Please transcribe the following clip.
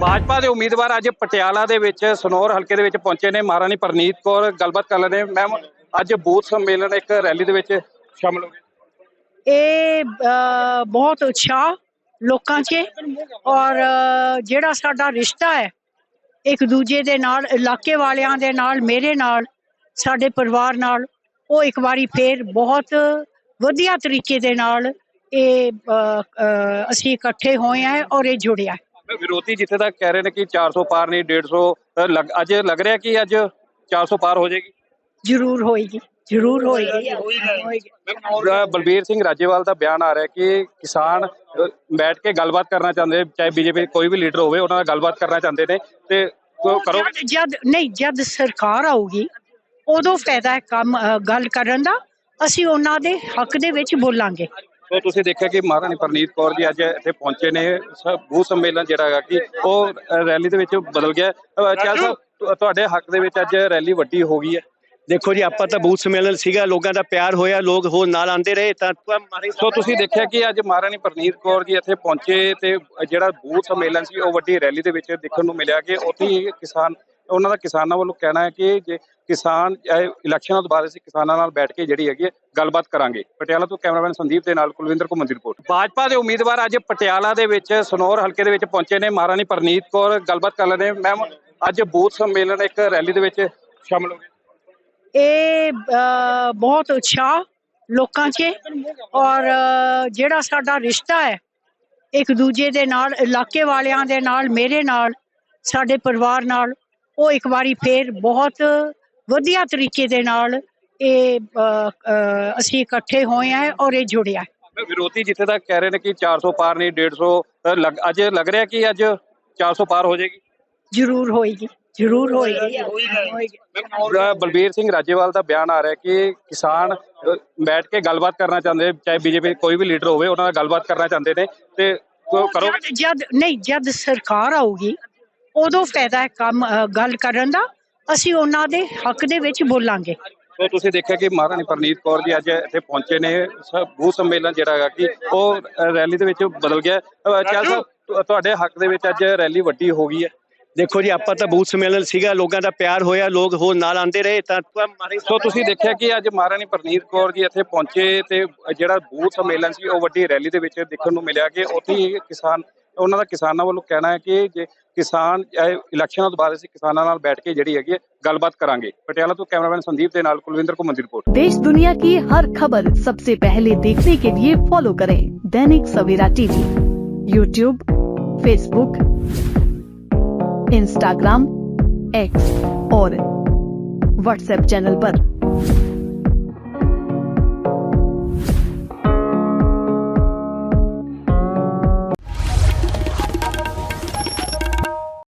ਭਾਜਪਾ ਦੇ ਉਮੀਦਵਾਰ ਅੱਜ ਪਟਿਆਲਾ ਦੇ ਵਿੱਚ ਸਨੌਰ ਹਲਕੇ ਦੇ ਵਿੱਚ ਪਹੁੰਚੇ ਨੇ। ਮਹਾਰਾਣੀ ਪਰਨੀਤ ਕੌਰ ਗੱਲਬਾਤ ਕਰ ਲੈਣੇ ਮੈਮ, ਅੱਜ ਬੂਥ ਸੰਮੇਲਨ ਇੱਕ ਰੈਲੀ ਦੇ ਵਿੱਚ ਸ਼ਾਮਲ ਹੋ ਗਏ। ਇਹ ਬਹੁਤ ਉਤਸ਼ਾਹ ਲੋਕਾਂ 'ਚ ਔਰ ਜਿਹੜਾ ਸਾਡਾ ਰਿਸ਼ਤਾ ਹੈ, ਇੱਕ ਦੂਜੇ ਦੇ ਨਾਲ, ਇਲਾਕੇ ਵਾਲਿਆਂ ਦੇ ਨਾਲ, ਮੇਰੇ ਨਾਲ, ਸਾਡੇ ਪਰਿਵਾਰ ਨਾਲ, ਉਹ ਇੱਕ ਵਾਰੀ ਫੇਰ ਬਹੁਤ ਵਧੀਆ ਤਰੀਕੇ ਦੇ ਨਾਲ ਇਹ ਅਸੀਂ ਇਕੱਠੇ ਹੋਏ ਹਾਂ ਔਰ ਇਹ ਜੁੜਿਆ ਵਿਰੋਧੀ ਜਿੱਥੇ ਤੱਕ ਕਹਿ ਰਹੇ ਨੇ ਕਿ 400 ਪਾਰ ਨਹੀਂ 150 ਅ, ਲੱਗ- ਅੱਜ ਲੱਗ ਰਿਹਾ ਕਿ ਅੱਜ 400 ਪਾਰ ਹੋ ਜਾਏਗੀ? ਜ਼ਰੂਰ ਹੋਏਗੀ ਜ਼ਰੂਰ ਹੋਏਗੀ ਬਲਬੀਰ ਸਿੰਘ ਰਾਜੇਵਾਲ ਦਾ ਬਿਆਨ ਆ ਰਿਹਾ ਕਿ ਕਿਸਾਨ ਬੈਠ ਕੇ ਗੱਲਬਾਤ ਕਰਨਾ ਚਾਹੁੰਦੇ ਚਾਹੇ ਬੀਜੇਪੀ ਕੋਈ ਵੀ ਲੀਡਰ ਹੋਵੇ ਉਹਨਾਂ ਨਾਲ ਗੱਲਬਾਤ ਕਰਨਾ ਚਾਹੁੰਦੇ ਨੇ ਤੇ ਕੋ- ਕਰੋ ਜਦ ਨਹੀਂ ਜਦ ਸਰਕਾਰ ਆਊਗੀ ਉਦੋਂ ਫਾਇਦਾ ਹੈ ਕੰਮ ਗੱਲ ਕਰਨ ਦਾ ਅਸੀਂ ਉਹਨਾਂ ਦੇ ਹੱਕ ਦੇ ਵਿੱਚ ਬੋਲਾਂਗੇ। ਸੋ ਤੁਸੀਂ ਦੇਖਿਆ ਕਿ ਮਹਾਰਾਣੀ ਪ੍ਰਨੀਤ ਕੌਰ ਜੀ ਅੱਜ ਇੱਥੇ ਪਹੁੰਚੇ ਨੇ। ਬੂਥ ਸੰਮੇਲਨ ਜਿਹੜਾ ਹੈਗਾ ਕਿ ਉਹ ਰੈਲੀ ਦੇ ਵਿੱਚ ਬਦਲ ਗਿਆ। ਸਾਹਿਬ ਤੁ- ਤੁਹਾਡੇ ਹੱਕ ਦੇ ਵਿੱਚ ਅੱਜ ਰੈਲੀ ਵੱਡੀ ਹੋ ਗਈ ਹੈ। ਦੇਖੋ ਜੀ ਆਪਾਂ ਤਾਂ ਬੂਥ ਸੰਮੇਲਨ ਸੀਗਾ ਲੋਕਾਂ ਦਾ ਪਿਆਰ ਹੋਇਆ ਲੋਕ ਹੋਰ ਨਾਲ ਆਂਦੇ ਰਹੇ ਤਾਂ ਸੋ ਤੁਸੀਂ ਦੇਖਿਆ ਕਿ ਅੱਜ ਮਹਾਰਾਣੀ ਪ੍ਰਨੀਤ ਕੌਰ ਜੀ ਇੱਥੇ ਪਹੁੰਚੇ ਤੇ ਜਿਹੜਾ ਬੂਥ ਸੰਮੇਲਨ ਸੀ ਉਹ ਵੱਡੀ ਰੈਲੀ ਦੇ ਵਿੱਚ ਦੇਖਣ ਨੂੰ ਮਿਲਿਆ ਕਿ ਉੱਥੇ ਕਿਸਾਨ ਉਹਨਾਂ ਦਾ ਕਿਸਾਨਾਂ ਵੱਲੋਂ ਕਹਿਣਾ ਹੈ ਕਿ ਜੇ ਕਿਸਾਨ ਇਲੈਕਸ਼ਨਾਂ ਤੋਂ ਬਾਅਦ ਅਸੀਂ ਕਿਸਾਨਾਂ ਨਾਲ ਬੈਠ ਕੇ ਜਿਹੜੀ ਹੈਗੀ ਹੈ ਗੱਲਬਾਤ ਕਰਾਂਗੇ। ਪਟਿਆਲਾ ਤੋਂ ਕੈਮਰਾਮੈਨ ਸੰਦੀਪ ਦੇ ਨਾਲ ਕੁਲਵਿੰਦਰ ਘੁੰਮਣ ਦੀ ਰਿਪੋਰਟ। ਭਾਜਪਾ ਦੇ ਉਮੀਦਵਾਰ ਅੱਜ ਪਟਿਆਲਾ ਦੇ ਵਿੱਚ ਸਨੌਰ ਹਲਕੇ ਦੇ ਵਿੱਚ ਪਹੁੰਚੇ ਨੇ। ਮਹਾਰਾਣੀ ਪ੍ਰਨੀਤ ਕੌਰ ਗੱਲਬਾਤ ਕਰ ਲੈਣੇ ਮੈਮ ਅੱਜ ਬੂਥ ਸੰਮੇਲਨ ਇੱਕ ਰੈਲੀ ਦੇ ਵਿੱਚ ਸ਼ਾਮਲ ਹੋ ਗਏ। ਇਹ ਬਹੁਤ ਉਤਸ਼ਾਹ ਲੋਕਾਂ 'ਚ ਔਰ ਜਿਹੜਾ ਸਾਡਾ ਰਿਸ਼ਤਾ ਹੈ ਇੱਕ ਦੂਜੇ ਦੇ ਨਾਲ ਇਲਾਕੇ ਵਾਲਿਆਂ ਦੇ ਨਾਲ ਮੇਰੇ ਨਾਲ ਸਾਡੇ ਪਰਿਵਾਰ ਨਾਲ ਉਹ ਇੱਕ ਵਾਰੀ ਫੇਰ ਬਹੁਤ ਵਧੀਆ ਤਰੀਕੇ ਦੇ ਨਾਲ ਇਹ ਅਸੀਂ ਇਕੱਠੇ ਹੋਏ ਹਾਂ ਔਰ ਇਹ ਜੁੜਿਆ। ਵਿਰੋਧੀ ਜਿੱਥੇ ਤੱਕ ਕਹਿ ਰਹੇ ਨੇ ਕਿ 400 ਪਾਰ ਨਹੀਂ 150 ਅ, ਲੱਗ- ਅੱਜ ਲੱਗ ਰਿਹਾ ਕਿ ਅੱਜ 400 ਪਾਰ ਹੋ ਜਾਏਗੀ? ਜ਼ਰੂਰ ਹੋਏਗੀ ਜ਼ਰੂਰ ਹੋਏਗੀ। ਬਲਬੀਰ ਸਿੰਘ ਰਾਜੇਵਾਲ ਦਾ ਬਿਆਨ ਆ ਰਿਹਾ ਕਿ ਕਿਸਾਨ ਬੈਠ ਕੇ ਗੱਲਬਾਤ ਕਰਨਾ ਚਾਹੁੰਦੇ ਚਾਹੇ ਬੀਜੇਪੀ ਕੋਈ ਵੀ ਲੀਡਰ ਹੋਵੇ ਉਹਨਾਂ ਨਾਲ ਗੱਲਬਾਤ ਕਰਨਾ ਚਾਹੁੰਦੇ ਨੇ ਤੇ ਕੋ- ਕਰੋ। ਜਦ ਜਦ ਨਹੀਂ ਜਦ ਸਰਕਾਰ ਆਊਗੀ ਉਦੋਂ ਫਾਇਦਾ ਹੈ ਕੰਮ ਅ, ਗੱਲ ਕਰਨ ਦਾ। ਅਸੀਂ ਉਹਨਾਂ ਦੇ ਹੱਕ ਦੇ ਵਿੱਚ ਬੋਲਾਂਗੇ। ਸੋ ਤੁਸੀਂ ਦੇਖਿਆ ਕਿ ਮਹਾਰਾਣੀ ਪ੍ਰਨੀਤ ਕੌਰ ਜੀ ਅੱਜ ਇੱਥੇ ਪਹੁੰਚੇ ਨੇ। ਸ- ਬੂਥ ਸੰਮੇਲਨ ਜਿਹੜਾ ਹੈਗਾ ਕਿ ਉਹ ਅ, ਰੈਲੀ ਦੇ ਵਿੱਚ ਬਦਲ ਗਿਆ। ਅ, ਚੱਲ ਸਾਹਿਬ ਤੁ- ਤੁਹਾਡੇ ਹੱਕ ਦੇ ਵਿੱਚ ਅੱਜ ਰੈਲੀ ਵੱਡੀ ਹੋ ਗਈ ਹੈ। ਦੇਖੋ ਜੀ ਆਪਾਂ ਤਾਂ ਬੂਥ ਸੰਮੇਲਨ ਸੀਗਾ ਲੋਕਾਂ ਦਾ ਪਿਆਰ ਹੋਇਆ ਲੋਕ ਹੋਰ ਨਾਲ ਆਂਦੇ ਰਹੇ ਤਾਂ ਮਾਰੇ ਸੋ ਤੁਸੀਂ ਦੇਖਿਆ ਕਿ ਅੱਜ ਮਹਾਰਾਣੀ ਪ੍ਰਨੀਤ ਕੌਰ ਜੀ ਇੱਥੇ ਪਹੁੰਚੇ ਤੇ ਜਿਹੜਾ ਬੂਥ ਸੰਮੇਲਨ ਸੀ ਉਹ ਵੱਡੀ ਰੈਲੀ ਦੇ ਵਿੱਚ ਦੇਖਣ ਨੂੰ ਮਿਲਿਆ ਕਿ ਉੱਥੇ ਹੀ ਕਿਸਾਨ उन्होंने किसानों वालों कहना है कि जे किसान इलैक्शन तो बाद किसानों बैठ के जी है गलबात करा पटियाला तो कैमरामैन संदीप के कुलविंदर घुमन की रिपोर्ट देश दुनिया की हर खबर सबसे पहले देखने के लिए फॉलो करें Dainik Savera TV YouTube Facebook Instagram X और व्हाट्सएप चैनल आरोप